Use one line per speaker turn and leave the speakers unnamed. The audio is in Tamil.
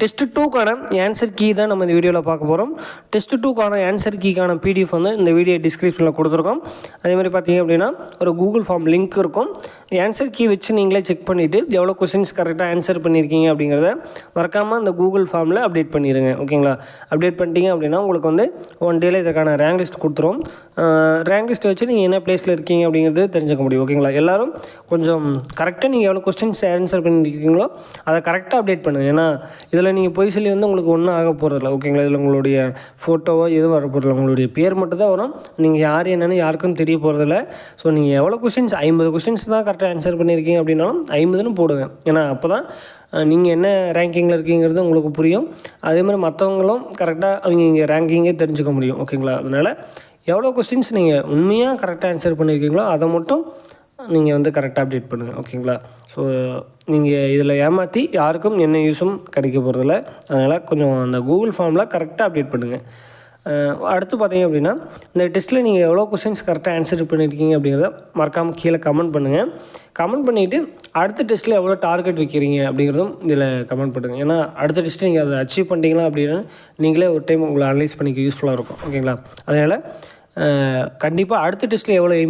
டெஸ்ட் டூக்கான ஆன்சர் கீ தான் நம்ம இந்த வீடியோவில் பார்க்க போகிறோம் டெஸ்ட் டூக்கான ஆன்சர் கீக்கான பிடிஎஃப் வந்து இந்த வீடியோ டிஸ்கிரிப்ஷனில் கொடுத்துருக்கோம். அதே மாதிரி பார்த்தீங்க அப்படின்னா ஒரு கூகுள் ஃபார்ம் லிங்க் இருக்கும். ஆன்சர் கீ வச்சு நீங்களே செக் பண்ணிவிட்டு எவ்வளோ கொஸ்டின்ஸ் கரெக்டாக ஆன்சர் பண்ணியிருக்கீங்க அப்படிங்கிறத மறக்காமல் அந்த கூகுள் ஃபார்மில் அப்டேட் பண்ணிடுங்க ஓகேங்களா அப்டேட் பண்ணிட்டீங்க அப்படின்னா உங்களுக்கு வந்து ஒன் டேல இதுக்கான ரேங்க் லிஸ்ட் கொடுத்துரும். ரேங்க் லிஸ்ட் வச்சு நீங்கள் என்ன பிளேஸில் இருக்கீங்க அப்படிங்கிறது தெரிஞ்சுக்க முடியும். ஓகேங்களா எல்லோரும் கொஞ்சம் கரெக்டாக நீங்கள் எவ்வளோ கொஸ்டின்ஸ் ஆன்சர் பண்ணியிருக்கீங்களோ அதை கரெக்டாக அப்டேட் பண்ணுங்கள் ஏன்னா இதில் நீங்கள் பொய் சொல்லி வந்து உங்களுக்கு ஒன்றும் ஆக போகிறதில்ல ஓகேங்களா? இதில் உங்களுடைய ஃபோட்டோவோ எதுவும் வர போகிறதில்ல உங்களுடைய பேர் மட்டும் தான் வரும். நீங்கள் யார் என்னென்னு யாருக்கும் தெரிய போகிறதில்ல. ஸோ நீங்கள் எவ்வளோ கொஸ்டின்ஸ் ஐம்பது கொஸ்டின்ஸ் தான் கரெக்டாக ஆன்சர் பண்ணியிருக்கீங்க அப்படின்னாலும் ஐம்பதுன்னு போடுங்க. ஏன்னா அப்போ தான் நீங்கள் என்ன ரேங்கிங்கில் இருக்கீங்கிறது உங்களுக்கு புரியும். அதே மாதிரி மற்றவங்களும் கரெக்டாக அவங்க இங்கே ரேங்கிங்கே தெரிஞ்சுக்க முடியும். ஓகேங்களா? அதனால் எவ்வளோ கொஸ்டின்ஸ் நீங்கள் உண்மையாக கரெக்டாக ஆன்சர் பண்ணியிருக்கீங்களோ அதை மட்டும் நீங்கள் வந்து கரெக்டாக அப்டேட் பண்ணுங்கள் ஓகேங்களா ஸோ நீங்கள் இதில் ஏமாற்றி யாருக்கும் என்ன யூஸும் கிடைக்க போகிறதில்ல அதனால் கொஞ்சம் அந்த கூகுள் ஃபார்மில் கரெக்டாக அப்டேட் பண்ணுங்கள் அடுத்து பார்த்தீங்க அப்படின்னா இந்த டெஸ்ட்டில் நீங்கள் எவ்வளோ கொஸ்டின்ஸ் கரெக்டாக ஆன்சர் பண்ணியிருக்கீங்க அப்படிங்கிறத மறக்காமல் கீழே கமெண்ட் பண்ணுங்கள் கமெண்ட் பண்ணிவிட்டு அடுத்த டெஸ்ட்டில் எவ்வளோ டார்கெட் வைக்கிறீங்க அப்படிங்கிறதும் இதில் கமெண்ட் பண்ணுங்கள் ஏன்னா அடுத்த டெஸ்ட்டு நீங்கள் அதை அச்சீவ் பண்ணிட்டீங்களா அப்படின்னு நீங்களே ஒரு டைம் உங்களை அனலைஸ் பண்ணிக்க யூஸ்ஃபுல்லாக இருக்கும் ஓகேங்களா அதனால் கண்டிப்பாக அடுத்த டெஸ்ட்டில் எவ்வளோ